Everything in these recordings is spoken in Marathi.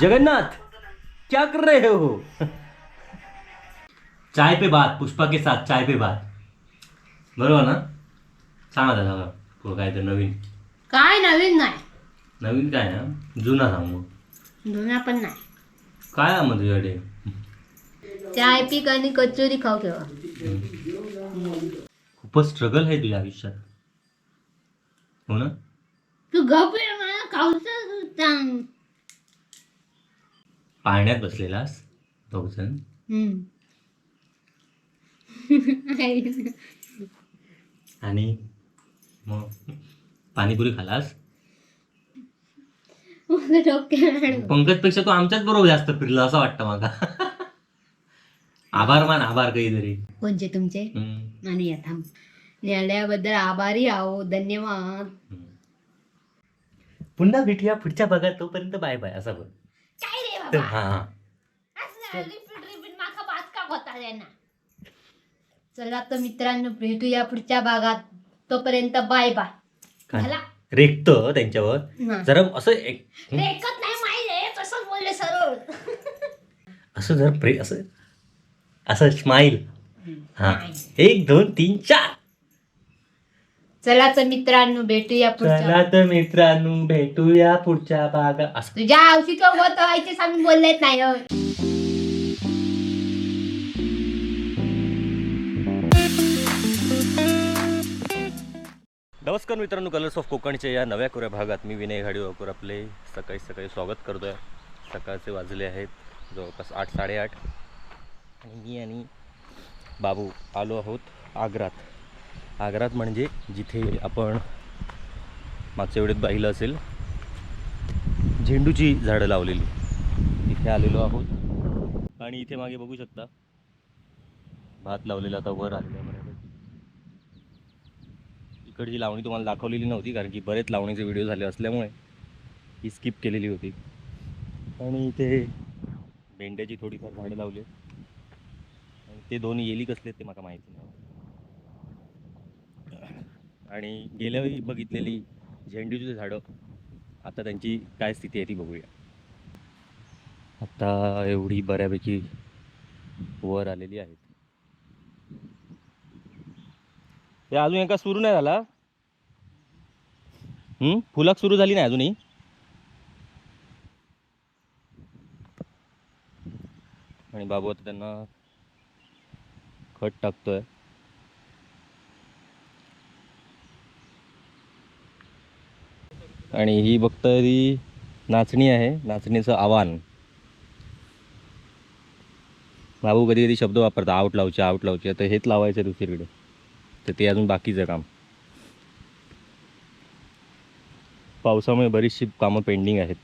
जगन्नाथ! क्या कर रहे हो? चाय पे बात पुष्पा के साथ चाय पे बात। बरोबर ना? सांगा पुढं काय तर नवीन. काय नवीन नाही. नवीन काय ना? जुना सांग मग. जुना पण नाही. काय मग तुझ्याकडे? चाय पीक आणि कचोरी खाऊ ठेवा. खूपच स्ट्रगल आहे तुझ्या आयुष्यात. हो ना? तू गप मला खाऊच सांग. पाळण्यात बसलेलास दोघजण हम्म. आणि मग पाणीपुरी खालास? माझं डोक्यात पंकजपेक्षा तू आमच्याच बरोबर जास्त फिरला असं वाटतं मला. आभार मान आभार काहीतरी. कोणचे तुमचे. आणि या थांब आभारी आहो धन्यवाद. पुन्हा भेटूया पुढच्या भागात तोपर्यंत बाय बाय असा बोल. हा हा. चला तर मित्रांनो भेटूया पुढच्या भागात. तोपर्यंत बाय बाय? झाला रेखत त्यांच्यावर. जरा असं एक रेखत नाही माहिती तसंच बोलले सरळ. असं जर प्रे असं असं स्माईल हा. एक दोन तीन चार. चला तर मित्रांनो भेटूया पुढच्या चला तर मित्रांनो भेटूया पुढच्या भागात. असं. तुझ्या औषध होत व्हायचे सांगून बोललेत नाही हो. नमस्कार मित्रांनो कलर्स ऑफ कोकणच्या या नव्या कोऱ्या भागात मी विनय घाडीवाकर आपले सकाळी सकाळी स्वागत करतो आहे सकाळचे वाजले आहेत जवळपास आठ साडेआठ. आणि मी आणि बाबू आलो आहोत आग्रात. आग्रात म्हणजे जिथे आपण मागच्या वेळेत पाहिलं असेल झेंडूची झाडं लावलेली. इथे आलेलो आहोत. आणि इथे मागे बघू शकता भात लावलेला आता वर आलेला आहे बऱ्यापैकी इकडची लावणी तुम्हाला दाखवलेली नव्हती कारण की बरेच लावणीचे व्हिडिओ झाले असल्यामुळे ही स्किप केलेली होती. आणि इथे भेंड्याची थोडीफार झाडं लावली आहेत. आणि ते दोन येली कसले ते मला माहिती नाही. आणि गेल्यावेळी बघितलेली झेंडूची झाडं आता त्यांची काय स्थिती आहे ती बघूया. आता एवढी बऱ्यापैकी वर आलेली आहेत. हे अजून एका सुरू नाही झाला? हम्म? फुलाक सुरू झाली नाही अजूनही? आणि बाबू आता त्यांना खत टाकतोय. आणि ही बघतरी नाचणी आहे नाचणीचं आव्हान. भाऊ कधी कधी शब्द वापरता आउट लावचे आउट लावचे तर हेच लावायचं दुसरीकडे. तर ते अजून बाकीचं काम. पावसामुळे बरीचशी कामं पेंडिंग आहेत.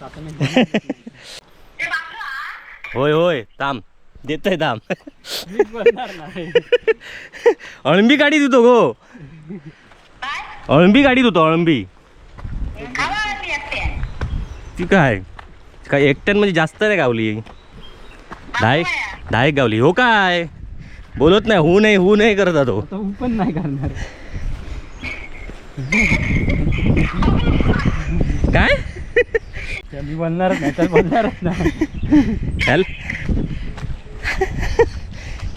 होय होय ताम देतोय ताम अळंबी गाडीत होतो गो. अळंबी गाडीत होतो अळंबी. ती काय? काय एकट्यान म्हणजे जास्त नाही गावली. दहा दहा गावली. हो काय? बोलत नाही हो नाही हो नाही करत तो तो पण नाही करणार. त्या मी बोलणारच नाही तर बोलणारच नाही.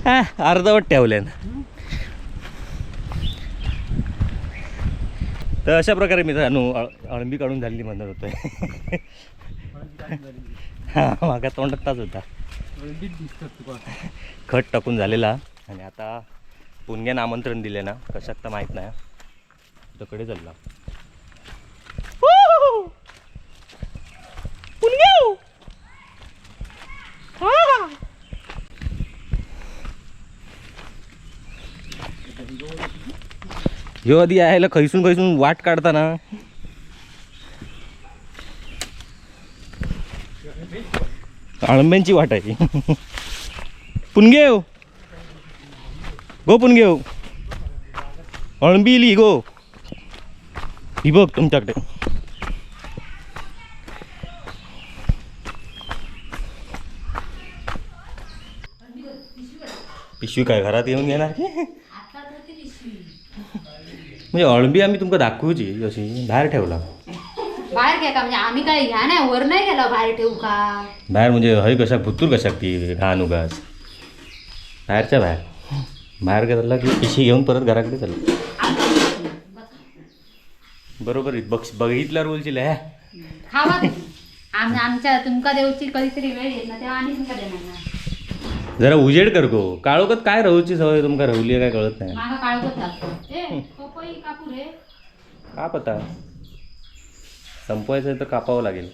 हा अर्धवट ठेवल्यान तर अशा प्रकारे मित्रांनो अळ- अळंबी काढून झालेली म्हणत होतोय हा मागा तोंडात ताच होता. खत टाकून झालेला. आणि आता पुण्यानं आमंत्रण दिले ना कशात तर माहीत नाही. तिकडे चालला. ह्यो आधी यायला खैसून खैसून वाट काढताना. अळंब्यांची वाट आहे. पुनगेव गो पुनगेव अळंबी इली गो. ही बघ तुमच्याकडे. पिशवी काय घरात येऊन घेणार की? म्हणजे अळंबी आम्ही तुमका दाखवूची अशी बाहेर ठेवला. बाहेर घ्या का? म्हणजे आम्ही काय घ्या नाही वर नाही गेला बाहेर ठेवू का? बाहेर म्हणजे हय कशाक भुतूर कशाक ती घाण उगाच. बाहेरच्या बाहेर. बाहेर गेला की पिशी घेऊन परत घराकडे चालू. बरोबर. बघ बघितल्यावर बोलशील ह्या खावा तुम्ही. आम आमच्या तुमका देऊची कधीतरी वेळ येत ना तेव्हा आम्ही तुमका देणार ना. जरा उजेड कर गो. काळोखात काय राहूची सवय तुमका राहुली काय कळत नाही. मागा लागतो का पता संपवायचं आहे तर कापावं लागेल.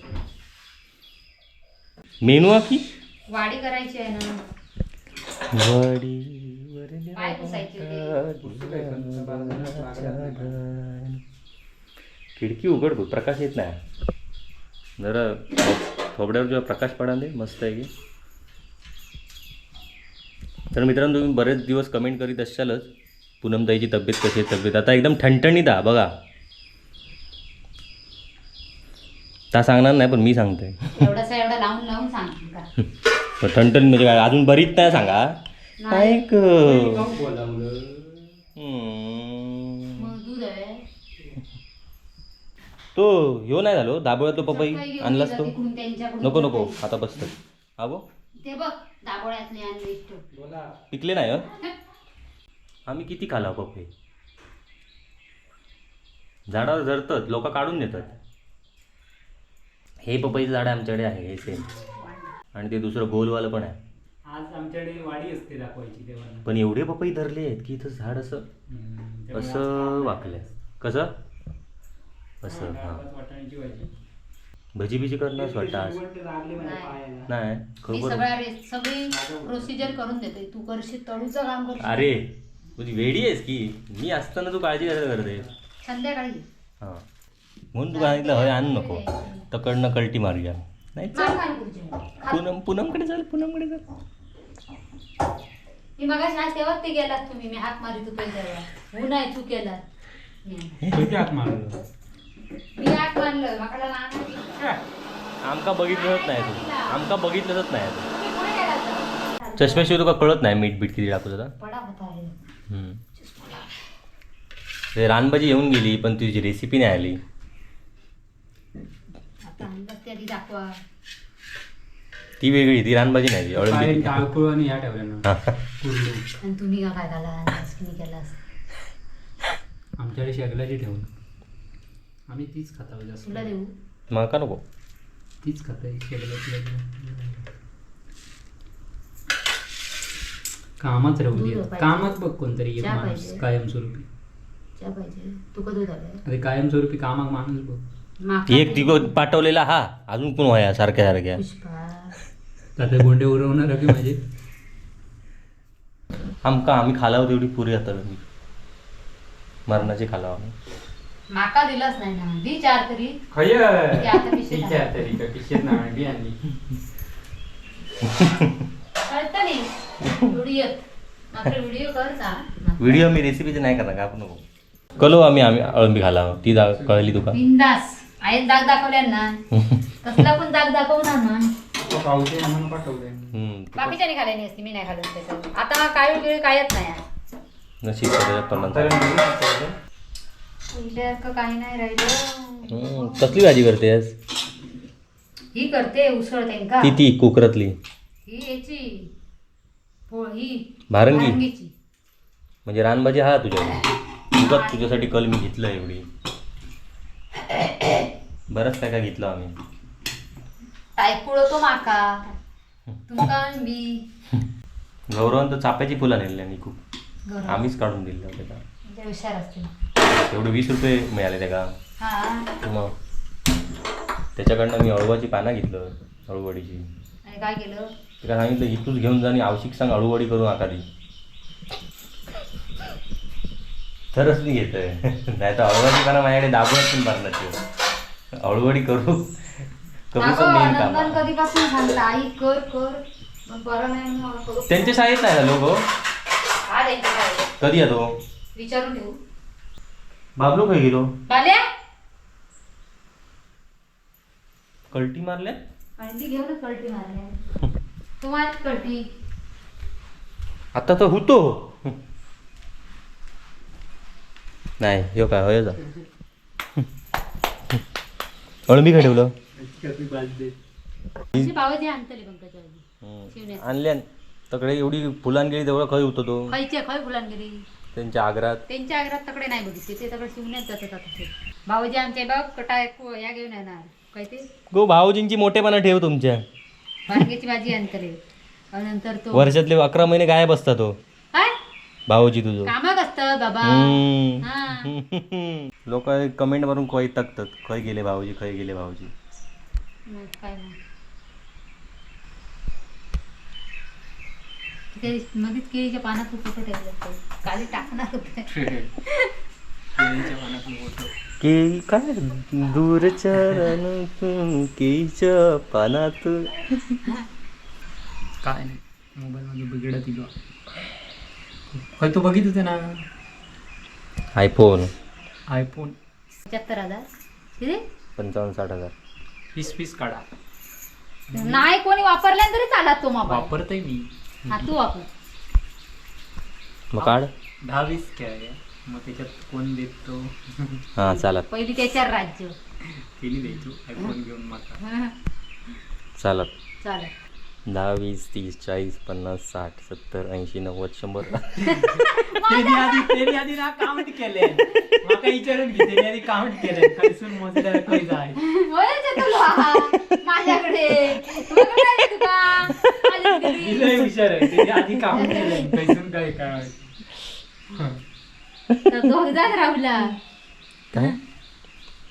मेनू की? वाडी करायची आहे ना. पाय पुसायचे खिडकी उघड गो प्रकाश येत नाही. जरा थोबड्यावर जेव्हा प्रकाश पडा दे मस्त आहे की. तर मित्रांनो तुम्ही बरेच दिवस कमेंट करीत असालच पूनमताईची तब्येत कशी आहे? तब्येत आता एकदम ठणठणीत आ बघा. ता सांगणार नाही पण मी सांगतोय. एवढासा एवढा लावून लावून सांग का पण ठणठण म्हणजे काय अजून बरीच नाही सांगा. आहे. तो ह्यो नाही झालो दाबोळा तो पपई आणलास तो. नको नको आता बसत आबो ते बघ दाबोळ्यातले आणले इष्ट बोला. पिकले नाही हं? आम्ही किती खाला पपई झाडावर झरतात लोक काढून देतात हे पपईचं झाड आमच्याकडे आहे हे सेम आणि ते दुसरं गोलवालं पण आहे. आज आमच्याकडे वाडी असते दाखवायची पण एवढे पपई धरले आहेत की इथं झाड असं असं वाकलंय. कसं? असं हां. वाटाण्याची भाजी. भजी बिजी करणार वाटतं आज? शेवट लागले माझ्या नाही. पायाला नाही मी खबर सगळ्या रे- सगळी प्रोसिजर करून देते. तू करशील तळूचं काम करशील. अरे तुझी वेडी आहेस की? मी असताना तू काळजी कसं करते? संध्याकाळी. हां. म्हणून तू सांगितलं हय आणू नको. तकडनं कल्टी मारूया नाही मार चल. पूनम पूनमकडे चाल पूनमकडे चाल. मी आज ते गेलात तुम्ही. मी मारी तू पहिल्या ऊन आहे तू केलात. मी किती हात मारलं? मी हाक मारलं. माकडा लहान आहे. आमका बघितलंच नाही तू. आमका बघितलंच नाही तू. तुम्ही कुठे गेलात तर? चष्म्याशिवाय तुका कळत नाही मीठ बीठ किती टाकू पडा होता हम्म. ते रानभाजी येऊन गेली पण तुझी रेसिपी नाही आली. आता ते दाखवा. ती वेगळी ती रानभाजी नाही ती अळंबी टाळकुळ आणि ह्या ठेवल्या ना हा. कुर्डू आणि तुम्ही का काय घाला केलास आमच्याकडे शेगलाची ठेवून. आम्ही तीच खाता जास्त. तुला देऊ? माका नको? तीच खाता शेगलाची. कामात राहू दूध दे पाहिजे. कामात बघ कोणतरी एक चहा माणूस पाहिजे. कायमस्वरूपी. चहा पाहिजे. अरे कायमस्वरूपी कामाक माणूस बघ. माका एक तिको पाठवलेला हा अजून कोण व्हाया सारख्या सारख्या. पुष्पा आता गोंडे उरवणार की माझे? आमका आम्ही खालाव तेवढी पुरी आता मरणाची खालाव आम्ही. माका दिलाच नाही ना दी चार तरी. खय? आता आहे तरी का किशेत ना बी आणली. व्हिडिओ मात्र व्हिडिओ कर जा. व्हिडिओ मी रेसिपीचे नाही करणार का आपण नको. कलो आम्ही आम्ही अळंबी घालावं ती जा कळली तुका? बिंदास. आहेत दाग दाखवल्या ना. कसला पण दाग दाखवणार ना. बाकीच्याने खाल्ल्यानी असती मी नाही खाल्लं आता बिळी कायच नाही आहे. नशीब काही नाही राहिलं. हम्म. कसली भाजी करतेस? ही करते उसळ त्यांका. ती ती कोकरातली. ही याची. भारंगी? म्हणजे रानभाजी हा तुझ्या तुझा तुझ्यासाठी कल मी घेतलं एवढी. बरंच काय काय घेतलं आम्ही. टायकुळो तो माका? तुमका बी गौरवान तर चाप्याची फुलं नेली खूप. गरम. आम्हीच काढून दिलं त्याला म्हणजे हुशार असते तेवढे वीस रुपये मिळाले त्याला हा. मग. त्याच्याकडनं मी अळूवाची पानं घेतलं अळूवडीची. आणि काय केलं? त्याला सांगितलं इथूच घेऊन जा आणि आवशिक सांग अळूवडी करून आका दी तरच मी घेतोय. नाही तर अळूवडी पानं माझ्याकडे दाबूनच पण मारणार अळूवडी करू. करू पण नंदन काम. कधीपासून आई कर कर. बरं नाही करू. त्यांच्या शाळेत नाही झालो गो हा त्यांच्या शाळेत. कधी येतो? विचारून ठेवू. बाबलो काय गेलो? कल्टी मारल्या? अंडी घेऊन कळटी मारल्या. कळटी आता तर होतो. नाही यो काय होय जा. अळमी काय ठेवलं? आणतली शिवण्यात आणल्या तकडे एवढी फुलान गेली तेवढं खय होतो तो खयचे खय फुलांगिरी? त्यांच्या आग्रात? त्यांच्या आग्रात तकडे नाही बघितले ते तकडे शिवण्यात जातात आता बाबाजी आमचे बघ कटा या घेऊन येणार. काय ते? गो भाऊजींची मोठेपणा ठेव तुमच्या. वांग्याची भाजी आणि नंतर तो वर्षातले अकरा महिने गायब असता तो. काय? भाऊजी तुझं. कामाक असतं बाबा? हा. लोक कमेंट मारून खय टाकतात खय गेले भाऊजी खय गेले भाऊजी. मग काय मग? ते मध्येच केळीच्या पानात ठेवले टाकणार होते. केळी काय? दूरच्या रानातून केळीच्या पानात. काय नाही. मोबाईल मध्ये बिघडत होय तू बघित होते ना? आयफोन आयफोन पंच्याहत्तर हजार. किती? पंचावन्न साठ हजार. वीस पीस काढा. नाही कोणी वापरल्या तरी चालत तो मोबाईल. वापरतोय मी. हा तू वापर. मग काढ. दहा वीस काय? मग त्याच्यात कोण देतो? हां चालत पहिली त्याच्यावर राज्य. केली द्यायचो. आयफोन घेऊन माका. चालत चालत दहा वीस तीस चाळीस पन्नास साठ सत्तर ऐंशी नव्वद शंभर. त्याने आधी त्याने आधी ना काउंट केले. माका विचारून घे त्याने आधी काउंट केले. खैसून मोजल्या खय जाय होय तुला माझ्याकडे. तुझ्याकडे आहे तुका? माझ्या घरी. लय हुशार आहे. त्याने आधी काउंट केले. खैसून काय काय. दोघदाच राहुला काय?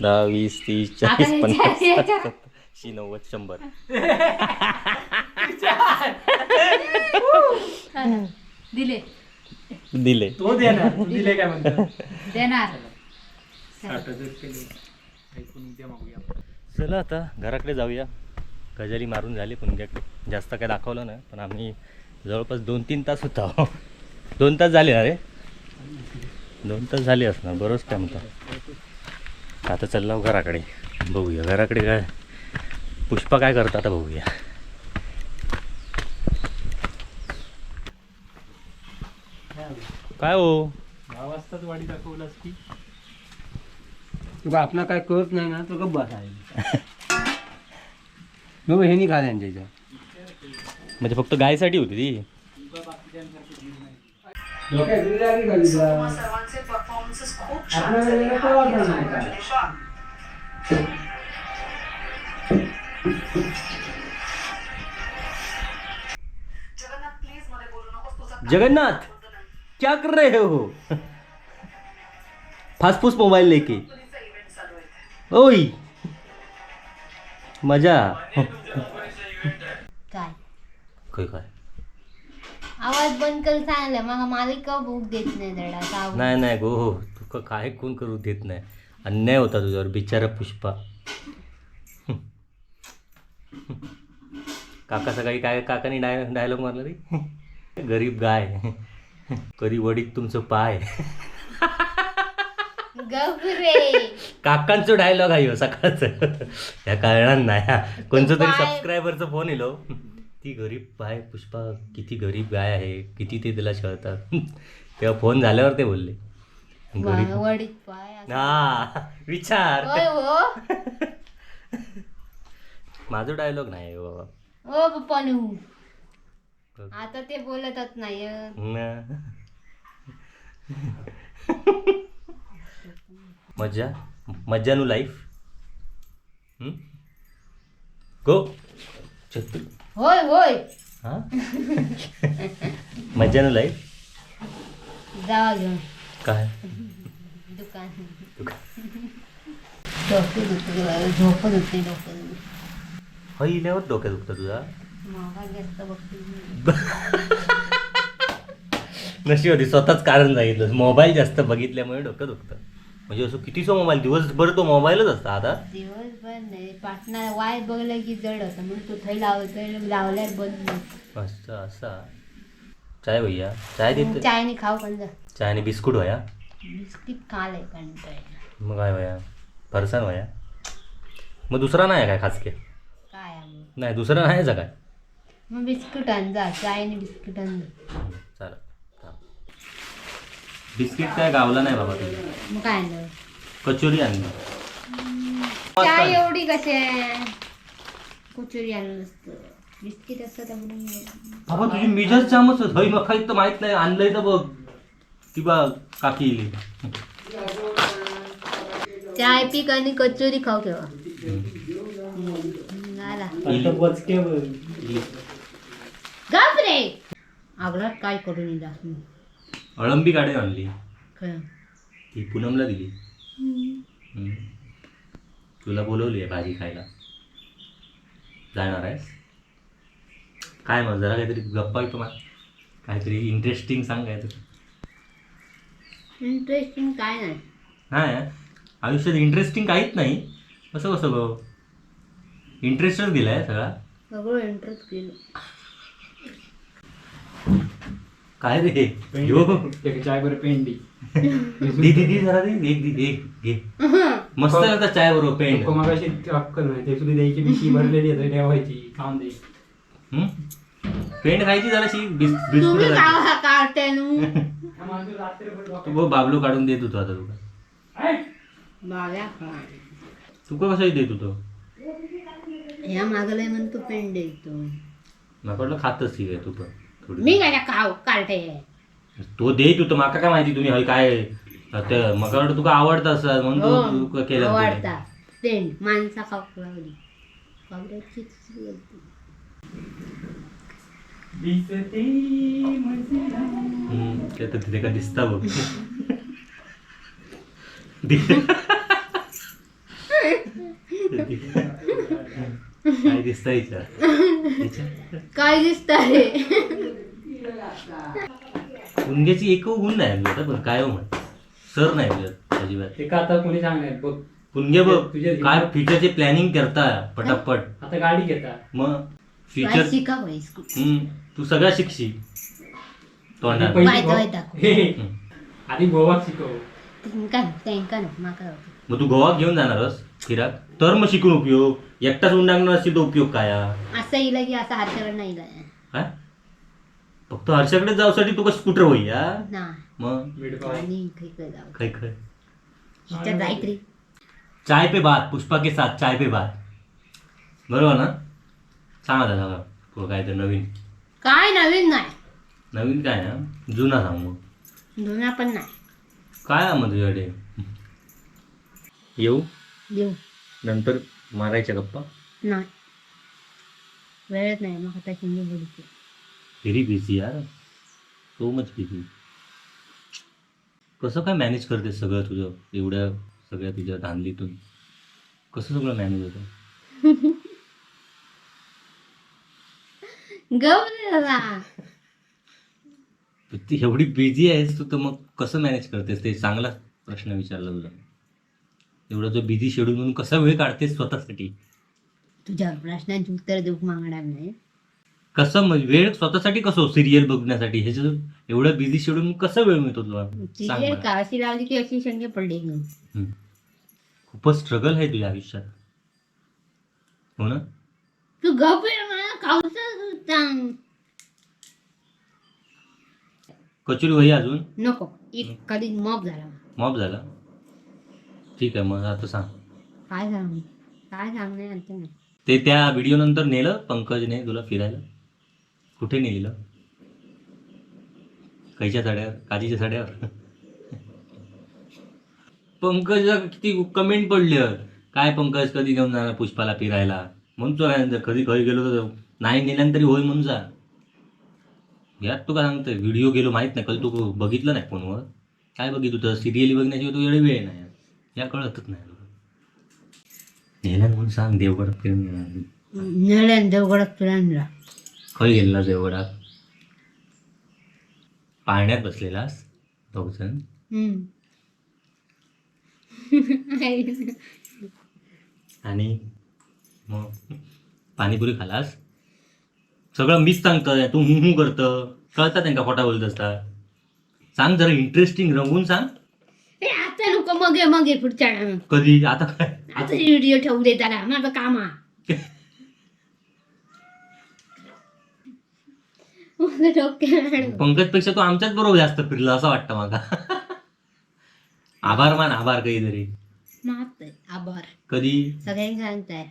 दहा वीस तीस चाळीस पन्नास साठ ह्याच्या- सत्तर ऐंशी नव्वद शंभर. दिले. दिले. तो देणार. तू दिले काय म्हणतो देणार. साठ हजार केले. ऐकून उद्या मागूया. आपण. चला आता घराकडे जाऊया. गजाली मारून झाली पुणग्याकडे जास्त काय दाखवलं नाही. पण आम्ही जवळपास दोन तीन तास होता. दोन तास झाले ना रे? दोन तास झाले असणार बरोच टाईम होता आता चालला घराकडे बघूया. घराकडे काय? पुष्पा काय करतं आता बघूया. काय हो? दहा वाजताच वाडी दाखवलास की. तुका आपला काय कळत नाही ना तो गप्प बसायला मग हे नाही खा त्यांच्या इथं. म्हणजे फक्त गायसाठी होती ती? जगन्नाथ क्या कर रहे हो? फासफूस मोबाइल लेके। ओय मज़ा। काय काय काय आवाज बंद कर सांगलं मग मालिक भूक देत नाही धडा सावध. नाही नाही गो तुका काय कोण करू देत नाही. अन्याय होता तुझ्यावर बिचारा पुष्पा. काका सकाळी काय काकाने डाय डायलॉग मारला रे? गरीब गाय. कधी वडीत तुमचं पाय. काकांचं डायलॉग आहे हो सकाळचं. ह्या कळणार नाही. हा. कोणचं तरी पाय- सबस्क्रायबरचा फोन येलो ती गरीब पाय पुष्पा किती गरीब गाय आहे किती ते तिला छळतात तेव्हा फोन झाल्यावर ते बोलले. गरीब वडीत पाय असं. हा विचार. हो. माझं डायलॉग नाही हो बाबा ओ पप्पानू आता ते बोलतच नाही. न. मज्जा. मज्जानू लाईफ गो छत्री. होय होय. हा? मज्जानू लाईफ जावा घेऊन. काय? दुकान. डोकं दुखते झोपत होते डोकं इल्यावर डोक्यात दुखतं तुझा? मोबाईल जास्त बघते. नशी होती स्वतःच कारण सांगितलं. मोबाईल जास्त बघितल्यामुळे डोकं दुखतं. म्हणजे असं कितीसो मोबाईल? दिवसभर तो मोबाईलच असता आता? दिवसभर नाही. पाटणा वाय बघलं की जड होतं म्हणून तो थंय लावतोय लावल्यार बंद असं असा. चाय भैया चाय देत चायने खाऊ पण चाय आणि बिस्कुट होया बिस्किट खालय कंटाळा मग काय वया फरसाण वया मग दुसरा नाही आहे काय खासके काय आहे मग? नाही दुसरा नाही आहे काय? मग बिस्किट आण जा. चायने बिस्किट आण जा. चालेल थांब. बिस्किट काय गावला नाही बाबा मग काय आणलं? कचोरी आणली. चाय एवढी कशी आहे? कुचुरी आणलं बिस्किट असतं त्यामुळे बाबा तुझी मिजच जामच हय मग काही तर माहीत नाही. आणलंय तर बघ. ती बा काकी इली. चाय पीक आणि कचोरी खाऊ केव्हा झाला आता बचके बघ. गप रे. आगलात काय करून येईल? अळंबी काढे आणली. काय? ती पूनमला दिली. हम्म. तुला बोलवली आहे भाजी खायला. जाणार आहेस? काय मग जरा काहीतरी गप्पा येतो मला काहीतरी इंटरेस्टिंग सांग काहीतरी इंटरेस्टिंग काय नाही. नाही आयुष्यात इंटरेस्टिंग काहीच नाही. असं कसं गो इंटरेस्टच दिलाय सगळा. सगळं इंटरेस्ट केलं काय रे? यो. एक चाय बरं पेंडी. दी दी दी जरा दे. एक दी एक घे. मस्त लागतं चाय बरोबर पेंट नको मग अशी अक्कल नाही. ते तुला द्यायची पिशी भरलेली आहे ठेवायची. खाऊन दे. पेंट खायची जराशी? बिस तुम्ही बिस्कुट तू बाबलो काढून देत होतो आता तुका तुका कसं देत होतो? ह्या मागलाय म्हणून तू पेंड देतो. मला खातच ठीक आहे तू पण. मी काय खाऊ काढते तो देत होतो माका काय माहिती तुम्ही हय काय ते मका वाटतं तुका आवडतं असं म्हणून हो, तू तुका केलं आवडता. माणसा ते तर तिथे का दिसता बघ. काय दिसतं? काय दिसत रे पुणग्याची एक गुण नाही आणली आता पण काय हो म्हण. सर नाही तुझ्यात अजिबात. ते का आता कोणी सांगणार? बघ. पुणगे बघ तुझ्या- काय फ्युचरचे प्लॅनिंग करता पटापट. आता गाडी घेता. मग काय फ्युचर शिका पाहिजे हम्म तू सगळं शिकशी तोंडात. पहिली. हे, हे. आधी गोवा शिकव. जाऊ. मग तू गोवा घेऊन जाणारस फिराक. तर मग शिकून उपयोग. एकटाच उंडांगणार असेल तर उपयोग काय हा? असं येईल की असं हारच्याकडे नाही इला. काय फक्त हर्षाकडे जाऊसाठी तुका स्कूटर होई या मग? जाऊ. जायत रे. चाय पे बात पुष्पा के साथ चाय पे बात. बरोबर ना? सांग आता सांगा पुढं काय तर नवीन. काय नवीन नाही. नवीन काय ना? जुना सांग मग. जुना पण नाही. काय आहे मग तुझ्याकडे? येऊ? देऊ नंतर मारायच्या गप्पा? नाही. वेळच नाही मग आता शिंदे बोलते व्हेरी बिझी यार. सो मच बिझी कसं काय मॅनेज करते सगळं तुझं? एवढ्या सगळ्या तुझ्या धांदलीतून. कसं सगळं मॅनेज होतं? ती एवढी बिझी आहेस तू तर मग कसं मॅनेज करतेस? ते चांगला प्रश्न विचारला तुला. एवढा जो बिझी शेड्यूल म्हणून कसा वेळ काढतेस स्वतःसाठी? तुझ्या प्रश्नांची उत्तर देऊ मागणार नाही. कसं मग वेळ स्वतःसाठी कसं सिरियल बघण्यासाठी? ह्याच्यात एवढं बिझी शेड्यूल कसं वेळ मिळतो तुला? सांग. काशी लावली की अशी पडली हम्म. खूपच स्ट्रगल आहे तुझ्या आयुष्यात. हो ना? तू गप मला सांग. कचोरी वही अजून? नको एक कधी मॉप झाला. मॉब झाला? ठीक आहे मग आता सांग. काय सांग? काय सांगणार नाही. ते त्या व्हिडिओ नंतर नेलं पंकजने तुला फिरायला? कुठे नेलेलं? खायच्या साड्यावर? काजीच्या साड्यावर? पंकज किती कमेंट पडले. काय पंकज कधी घेऊन जाणार पुष्पाला फिरायला? म्हणतो कधी खरी गेलो तर नाही नेल्यान तरी होय म्हणून जा. यात तुका सांगतोय व्हिडिओ गेलो माहीत नाही कधी तू बघितलं नाही फोनवर. काय बघितलं तर सिरियली बघण्याची तू एवढे वेळ नाही. या कळतच नाही नेल्यान म्हणून सांग देवगड फिरून नेल्यान देवगडात फिरायला खय गेलेला देवगडात पाळण्यात बसलेलास दोघजण? हम्म. आणि मग पाणीपुरी खालास? सगळं मीच सांगतोय तू हू हू करतं कळतं त्यांना खोटा बोलत असता. सांग जरा इंटरेस्टिंग रंगून सांग. हे आता नको मग ये मग ये पुढच्या. कधी? आता काय? आता व्हिडिओ ठेवू दे त्याला माझं काम आहे माझं डोक्यात पंकजपेक्षा तो आमच्याच बरोबर जास्त फिरला असं वाटतं मला. आभार मान आभार काहीतरी माफ आहे, आभार. कधी? सगळ्यांनी सांगताय.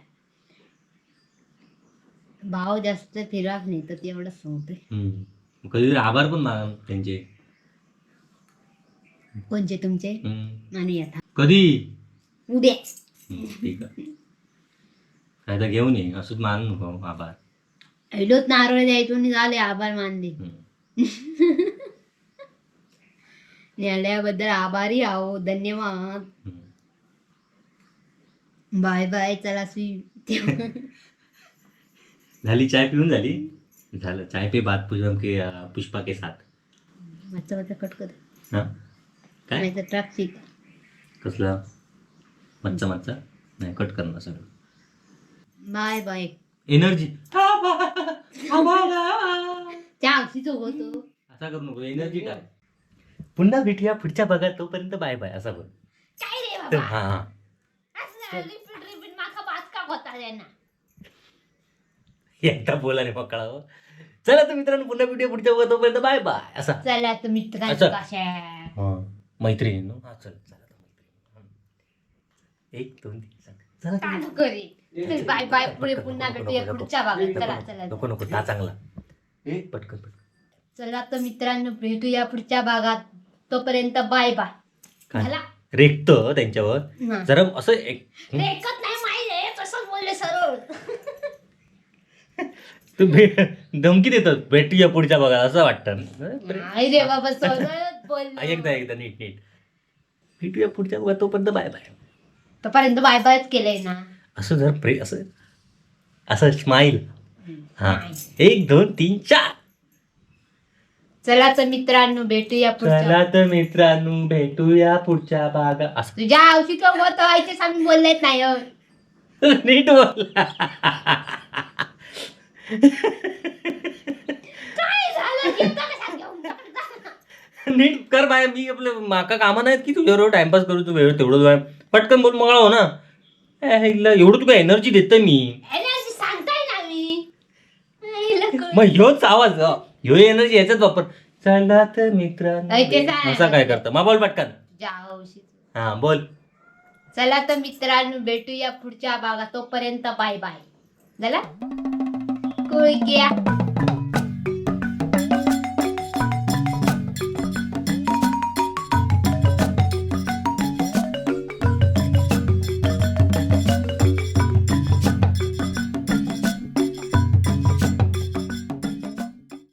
भाव जास्त फिरत नाही तर तेवढं सांगतोय हम्म. कधीतरी आभार पण मान त्यांचे. कोणचे तुमचे? हम्म. आणि आता. कधी? उद्या. हम्म, ठीक आहे. नाही तर घेऊन ये. असंच मान नको आभार. ऐलोच नारळ द्यायचो आणि झाले आभार मानले हम्म. न्यायालयाबद्दल आभारी आहो धन्यवाद. बाय बाय चला सी झाली चाय पिऊन झाली झालं चाय पे बात पुष्पा के पुष्पा के साथ मस्त मस्त कट कर हा काय ट्रॅफिक कसलं मच्छा मच्छा नाही कट करणं सगळं बाय बाय एनर्जी त्या औषधीच होतो असा करू नको एनर्जी काय पुन्हा भेटूया पुढच्या भागात. तोपर्यंत बाय बाय असा बोल. काय रे तर बाबा हा हा. असं रिपीट रिपीट माका बात का होता त्यांना? एकदा बोला रे मग कळावं चला तर मित्रांनो पुन्हा भेटूया पुढच्या भागात. तोपर्यंत बाय बाय असा. चला तर मित्रांनो अच्छा. कशा? हा. मैत्रिणी हा चल चला तर मैत्रिणी. एक दोन तीन सांग चला तर. चालू करे बाय बाय पुढे पुन्हा भेटूया. पुढच्या भागात. चला चला. नको नको ता चांगला. ए. पटकन पटकन. चला तर मित्रांनो भेटूया पुढच्या भागात. तोपर्यंत बाय बाय. काय? झाला रेखत त्यांच्यावर. हा. जरा असं एक रेखत नाही माहिती तसंच बोलले सरळ तू भे- धमकी देतात भेटूया पुढच्या भागात असं वाटतं. नाही रे बाबा सरळ बोल आ, एकदा एकदा नीट नीट. भेटूया पुढच्या भागात तोपर्यंत बाय बाय. तोपर्यंत बाय बायच केलंय ना. असं जर प्रे असं असं स्माईल हा. एक दोन तीन चार. चला तर मित्रांनो भेटूया पुढच्या चला तर मित्रांनो भेटूया पुढच्या भागात असं. तुझ्या औषध होत व्हायचे आम्ही बोललेत नाही हो. नीट बोल. काय झालं? की? नीट कर बाय मी आपलं माका कामं नाहीत की तुझ्याबरोबर टाइमपास करू तू वेळ तेवढं वेळ पटकन बोल मग हो ना. हिला एवढं तुला एनर्जी देतोय मी. एनर्जी सांगताय ना मी. हिला कळ- मग ह्योच आवाज अ, ह्यो एनर्जी याचाच वापर चला तर ऐ, ते मित्रांनो काय? असा काय करतं? मग बोल पटकन. हा बोल. चला तर मित्रांनो भेटूया पुढच्या भागात. तोपर्यंत बाय बाय झाला कुळक्या